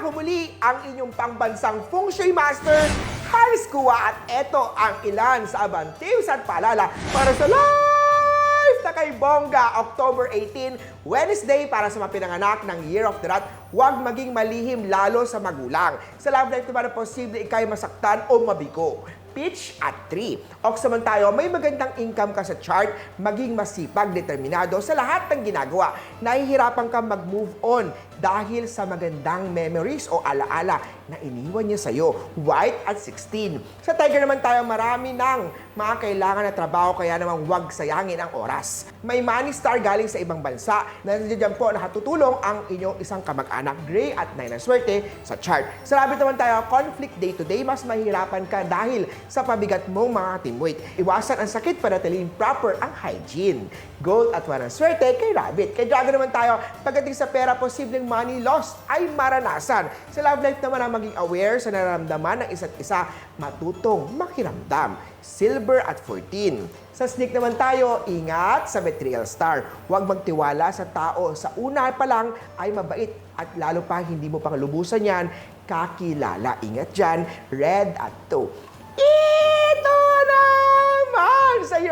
ang inyong pangbansang Feng Shui Master, Haris Kua. At eto ang ilan sa Abang Tips at paalala para sa live na kay Bongga, October 18, Wednesday para sa mga pinanganak ng Year of the Rat. Huwag maging malihim lalo sa magulang. Sa love life naman, posible ikay masaktan o mabigo pitch at 3. Ox naman tayo, may magandang income ka sa chart, maging masipag, determinado sa lahat ng ginagawa. Nahihirapan ka mag-move on dahil sa magandang memories o alaala na iniwan niya sa'yo. White at 16. Sa Tiger naman tayo, marami ng mga kailangan na trabaho kaya naman huwag sayangin ang oras. May money star galing sa ibang bansa na nandiyan po nakatutulong ang inyong isang kamag-anak. Gray at 9 na swerte sa chart. Sa rabbit naman tayo, conflict day to day, mas mahirapan ka dahil sa pabigat mong mga teamweight. Iwasan ang sakit para talin proper ang hygiene. Gold at 1 ang swerte kay rabbit. Kay dragon naman tayo, pagdating sa pera, posibleng money lost ay maranasan. Sa love life naman ang maging aware sa nararamdaman ng isa't isa, matutong makiramdam. Silver at 14. Sa snake naman tayo, ingat sa betrayal star. Huwag magtiwala sa tao. Sa una pa lang ay mabait at lalo pa hindi mo pang lubusan yan, kakilala. Ingat dyan, red at 2.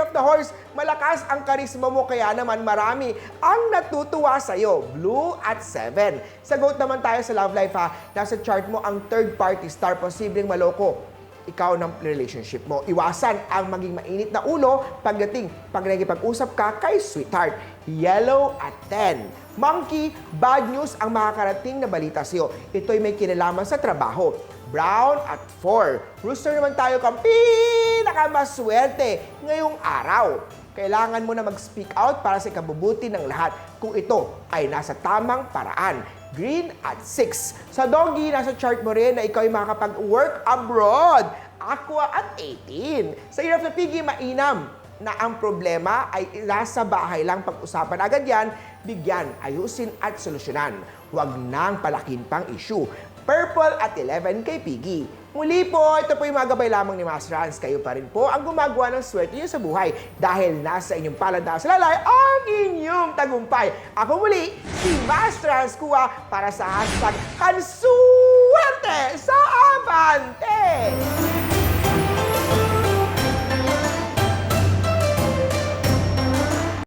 Of the Horse, malakas ang karisma mo kaya naman marami ang natutuwa sa'yo. Blue at 7. Sa goat naman tayo sa love life ha, nasa chart mo ang third party star, posibleng maloko ikaw ng relationship mo. Iwasan ang maging mainit na ulo pagdating pag nagipag-usap ka kay sweetheart. Yellow at 10. Monkey, bad news ang makakarating na balita sa'yo. Ito'y may kinalaman sa trabaho. Brown at 4. Rooster naman tayo kang pinakamaswerte ngayong araw. Kailangan mo na mag-speak out para sa ikabubuti ng lahat kung ito ay nasa tamang paraan. Green at 6. Sa doggy, nasa chart mo rin na ikaw ay makakapag-work abroad. Aqua at 18. Sa hirap na pigi, mainam na ang problema ay nasa bahay lang pag-usapan agad yan, bigyan, ayusin at solusyonan. Huwag nang palakin pang issue. Purple at 11 kay Piggy. Muli po, ito po yung mga gabay lamang ni Master Hans. Kayo pa rin po ang gumagawa ng swerte niyo sa buhay dahil nasa inyong palada sa lalay ang inyong tagumpay. Ako muli, si Master Hans Kua para sa hashtag Hansuerte sa Abante!